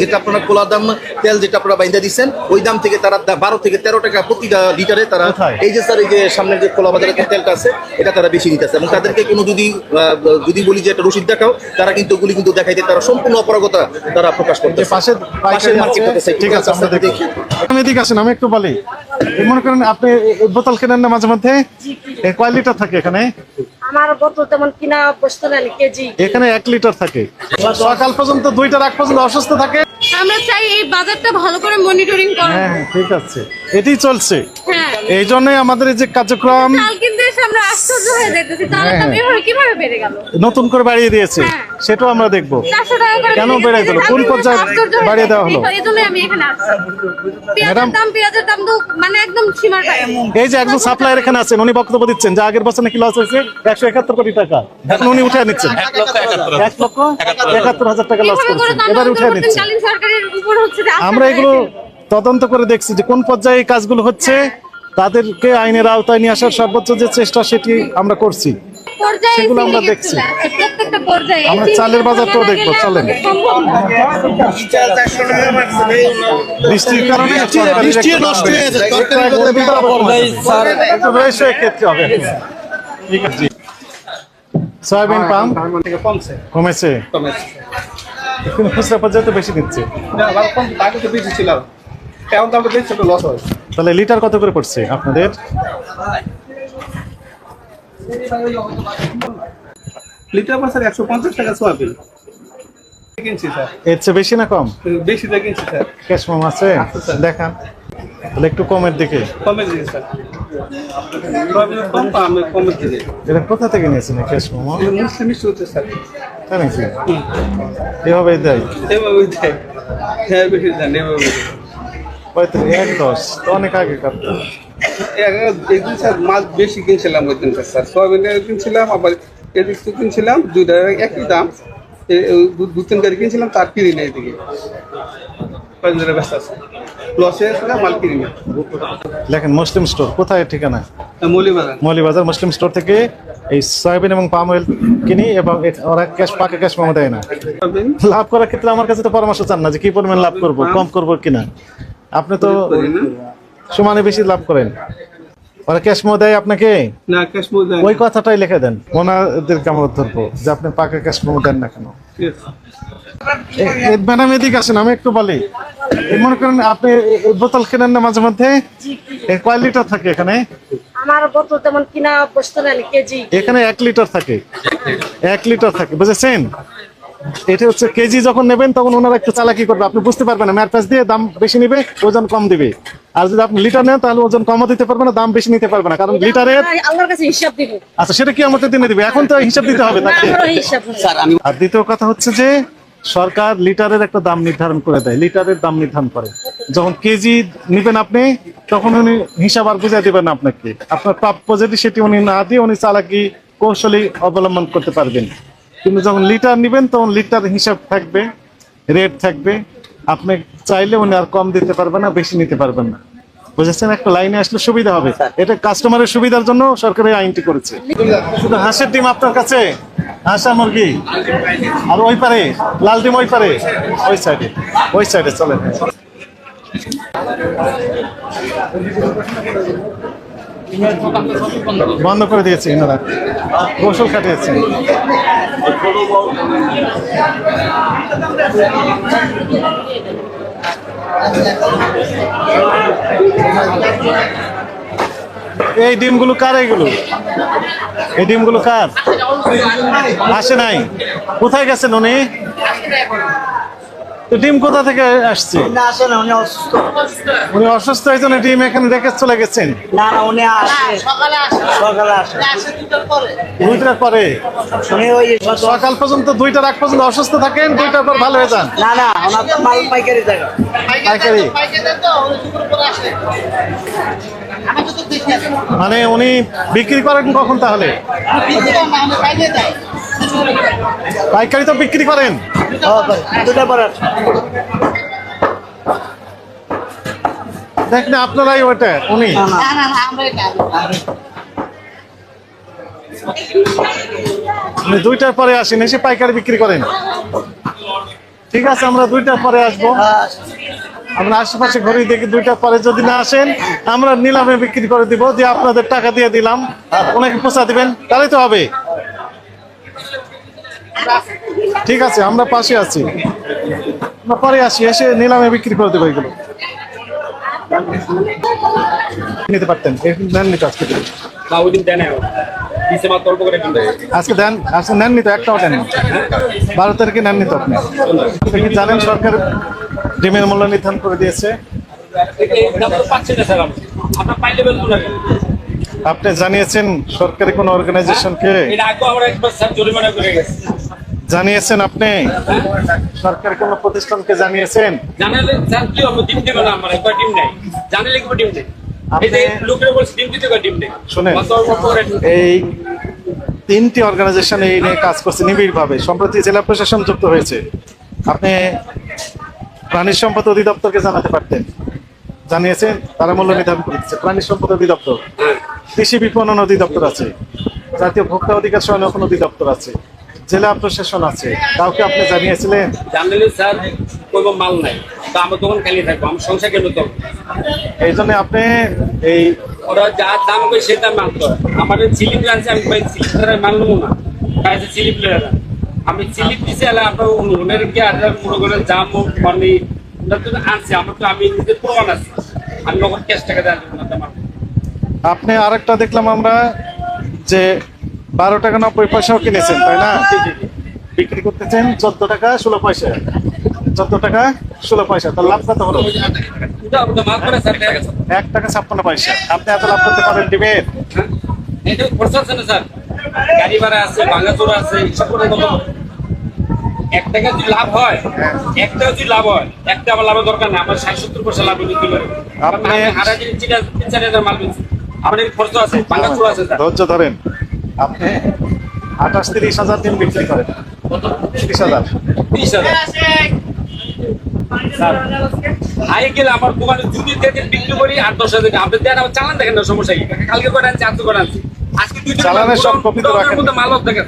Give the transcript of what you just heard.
যেটা আপনারা কোলা দাম তেল যেটা আপনারা বাইন্দা দিচ্ছেন ওই দাম থেকে তারা বারো থেকে তেরো টাকা প্রতিটা লিটারে তারা এই যে স্যার এই যে সামনে যে কোলা বাজারে যে তেলটা আছে এটা তারা বেশি নিতেছে এবং তাদেরকে কোনো যদি যদি বলি যে একটা রসিদ দেখাও তারা কিন্তু ওগুলি কিন্তু দেখাইতে তারা সম্পূর্ণ অপারগতা তারা প্রকাশ করতে পাশে পাশের মার্কেট আছে, ঠিক আছে আমরা দেখি। আমি এদিকে আসেন আমি একটু বলি। মনে করেন আপনি বোতল কেনেন না মাঝে মধ্যে? এ কয় লিটার থাকে এখানে? আমার বোতল তেমন কিনা বসতো না কেজি। এখানে এক লিটার থাকে। সকাল পর্যন্ত দুইটার আগ পর্যন্ত অসুস্থ থাকে। আমরা চাই এই বাজারটা ভালো করে মনিটরিং করা হ্যাঁ হ্যাঁ, ঠিক আছে। এটাই চলছে। হ্যাঁ। এই জন্যই আমাদের এই যে কার্যক্রম হয়ে নতুন করে বাড়িয়ে দিয়েছে। হ্যাঁ। সেটাও আমরা দেখব। কেন বেড়ে গেল? কোন পর্যায়ে বাড়িয়ে দেওয়া হলো? এই জন্যই আমি এখানে আসছি। পেঁয়াজের ম্যাডাম। দাম পেঁয়াজের দাম তো মানে একদম সীমার বাইরে এই যে একজন সাপ্লায়ার এখানে আছেন উনি বক্তব্য দিচ্ছেন যে আগের বছর নাকি লস হয়েছে? একশো একাত্তর কোটি টাকা। এখন উনি উঠে নিচ্ছেন। এক লক্ষ একাত্তর হাজার। টাকা লস করেছেন। এবার উঠে নিচ্ছেন। অন্তর্বর্তীকালীন সরকারের উপর হচ্ছে যে আমরা এগুলো। তদন্ত করে দেখছি যে কোন পর্যায়ে কাজগুলো হচ্ছে। তাদেরকে আইনের আওতায় নিয়ে আসার সর্বোচ্চ যে চেষ্টা সেটি আমরা করছি সেগুলো আমরা দেখছি। আমরা চালের syndicate বাজারটাও দেখব, চলেন। বৃষ্টির কারণে ক্ষেত্রে হবে। ঠিক আছে। সয়াবিন পাম কমেছে। কমেছে। খুচরা পর্যায়ে তো বেশি নিচ্ছে না আমার কম তো বেশি ছিল এখন দামটা বেশি একটু লস হয় তাহলে লিটার কত করে পড়ছে আপনাদের? লিটার পার একশো পঞ্চাশ টাকা সোয়াবিন। এর চেয়ে বেশি না কম? বেশি কিনছি স্যার। ক্যাশ মাম আছে? দেখান। তাহলে একটু কমের দিকে। স্যার। এটা কোথা থেকে নিয়েছেন ক্যাশ মামা? মুসলিম মিষ্টি স্যার। তাই নাকি? এভাবে দেয়? দেয়। হ্যাঁ বেশি দেন। পঁয়ত্রিশ এক দশ তো অনেক আগে কাটতো একদিন স্যার মাছ বেশি কিনছিলাম ওই দিনটা স্যার। সোয়াবিনের কিনছিলাম আবার এদিক থেকে কিনছিলাম দুইটা একই দাম। এ- এ দু- দু তিন গাড়ি কিনছিলাম তার কিনি না এদিকে। কয়েকদিন ব্যস্ত আছে? লসে মাল কিনি না লেখেন মুসলিম স্টোর কোথায় ঠিকানা? মৌলিবাজার। মৌলিবাজার মুসলিম স্টোর থেকে এই সয়াবিন এবং পাম অয়েল কিনি এবং ওরা ক্যাশ পাকে ক্যাশ মামা দেয় না লাভ করার ক্ষেত্রে আমার কাছে তো পরামর্শ চান না যে কি পরিমাণ লাভ করব কম করব কিনা। আপনি তো সমানে বেশি লাভ করেন। ওরা ক্যাশ মো দেয় আপনাকে? না ক্যাশ মো দেয় ওই কথাটাই লিখে দেন। ওনাদেরকে আমরা ধরবো যে আপনি পাকা ক্যাশ মো দেন না কেন? ম্যাডাম এদিকে আসেন আমি একটু বলি। মনে করেন আপনি বোতল কেনেন না মাঝে মধ্যে? এ কয় লিটার থাকে এখানে? আমার বোতল তেমন কিনা বসতো না কেজি। এখানে এক লিটার থাকে। এক লিটার থাকে বুঝেছেন? এটা হচ্ছে কেজি যখন নেবেন তখন ওনারা একটু চালাকি করবে। আপনি বুঝতে পারবেন না ম্যাট দিয়ে দাম বেশি নিবে ওজন কম দিবে। আর যদি আপনি লিটার নেন তাহলে ওজন কমও দিতে পারবে না দাম বেশি নিতে পারবে না কারণ লিটারের আমরা আল্লাহর কাছে হিসাব দিব। আচ্ছা সেটা কি আমাদের দিনে দিবে? এখন তো হিসাব দিতে হবে। আর দ্বিতীয় কথা হচ্ছে যে সরকার লিটারের একটা দাম নির্ধারণ করে দেয় লিটারের দাম নির্ধারণ করে। যখন কেজি নিবেন আপনি তখন উনি হিসাব আর বুঝাই দিবেন না আপনাকে। আপনার প্রাপ্য যেটি সেটি উনি না দিয়ে উনি চালাকি কৌশলী অবলম্বন করতে পারবেন। কিন্তু যখন লিটার নিবেন তখন লিটার হিসাব থাকবে রেট থাকবে। আপনি চাইলে উনি আর কম দিতে পারবেন না বেশি নিতে পারবেন না। বুঝেছেন? একটা লাইনে আসলে সুবিধা হবে। এটা কাস্টমারের সুবিধার জন্য সরকার এই আইনটি করেছে। শুধু হাঁসের ডিম আপনার কাছে? হাঁসা মুরগি? আর ওই পারে? লাল ডিম ওই পারে? ওই সাইডে ওই সাইডে চলেন। বন্ধ করে দিয়েছে এনারা কৌশল খাটিয়েছে এই ডিমগুলো কার এইগুলো এই ডিমগুলো কার? আসে নাই। কোথায় গেছেন উনি? তো ডিম কোথা থেকে আসছে? না আসে না উনি অসুস্থ। উনি অসুস্থ হয়েছেন ডিম এখানে রেখে চলে গেছেন? না না উনি আসে। সকালে আসে। দুইটার পরে? উনি ওই সকাল সকাল পর্যন্ত দুইটার আগ পর্যন্ত অসুস্থ থাকেন দুইটার পর ভালো হয়ে যান? না না ওনার মাল পাইকারি থাকে পাইকারি। মানে উনি বিক্রি করেন কখন তাহলে? পাইকারি তো বিক্রি করেন? পর দেখেন আপনারাই ওটা উনি। দুইটার পরে আসেন এসে পাইকারি বিক্রি করেন। ঠিক আছে আমরা দুইটার পরে আসব। আমরা আশেপাশে ঘড়ি দেখি দুইটার পরে যদি না আসেন আমরা নিলামে বিক্রি করে দিব যে আপনাদের টাকা দিয়ে দিলাম। ওনাকে পোষা দিবেন তাহলে তো হবে। ঠিক আছে আমরা পাশে আছি। আমরা পরে আসি এসে নিলামে বিক্রি করে দেবো এগুলো। নিতে পারতেন নেননি তো আজকে। আজকে দেন আজকে নেননি তো একটাও দেন বারো তারিখে নেননি তো আপনি। জানেন সরকার ডিমের মূল্য নির্ধারণ করে দিয়েছে? আপনি জানিয়েছেন সরকারি কোন অর্গানাইজেশনকে জানিয়েছেন আপনি? সরকার কোন প্রতিষ্ঠানকে জানিয়েছেন? জানালে স্যার কি হবে? ডিম দেবে না আমার একবার ডিম নেই জানালে কি ডিম নেই এই তিনটি অর্গানাইজেশন এই নিয়ে কাজ করছে নিবিড়ভাবে সম্প্রতি জেলা প্রশাসন যুক্ত হয়েছে। আপনি প্রাণী সম্পদ অধিদপ্তরকে জানাতে পারতেন। জানিয়েছেন তারা মূল্য নির্ধারণ করে দিচ্ছে। প্রাণী সম্পদ অধিদপ্তর। কৃষি বিপণন অধিদপ্তর আছে। জাতীয় ভোক্তা অধিকার সহায়ন অধিদপ্তর আছে। জেলা প্রশাসন আছে কাউকে আপনি জানিয়েছিলেন? জানালে স্যার কোনো মাল নাই। তো আমার দোকান খালি থাকব আমার সংসার কেন তো এই জন্য আপনি এই ওরা যা দাম করে সে দাম মানতো আমাদের স্লিপ আছে আমি ভাই ছাড়া মানলাম না। স্লিপ লেরা আমি স্লিপ দিছি আলে আপনার ওনার কি আর মনে করেন জাম মানে ওটা তো আনছি আমার তো আমি নিজে প্রমাণ আছে। আমি নগদ ক্যাশ টাকা দেওয়ার জন্য আমার আপনি আরেকটা দেখলাম আমরা যে বারো টাকা নব্বই পয়সাও কিনেছেন তাই না? বিক্রি করতেছেন চোদ্দ টাকা ষোলো পয়সা। চোদ্দ টাকা ষোলো পয়সা। তার লাভ কত হলো? এক টাকা ছাপ্পান্ন পয়সা। আপনি এত লাভ করতে পারেন স্যার গাড়ি ভাড়া আছে ভাঙাচোরা আছে এসব করে কত এক টাকা যদি লাভ হয় এক টাকা যদি লাভ হয় একটা আমার লাভের দরকার নেই আমার ষাট সত্তর পয়সা লাভ নিতে পারে। আপনি- হারা জিনিস তিন চার হাজার মাল বেচি আমার এই খরচা আছে ভাঙাচোরা আছে ধৈর্য ধরেন। আপনি আঠাশ তিরিশ হাজার দিন বিক্রি করেন। তিরিশ হাজার। তিরিশ হাজার। হাই গেলে আমার দোকানে যদি দেখেন বিক্রি করি আর দশ হাজার। আপনি দেন আমার চালান দেখেন না সমস্যা কি? কালকে করে আনছি আজকে করে আনছি। আজকে দুই চালানের সব কপি তো রাখেন। মাল দেখেন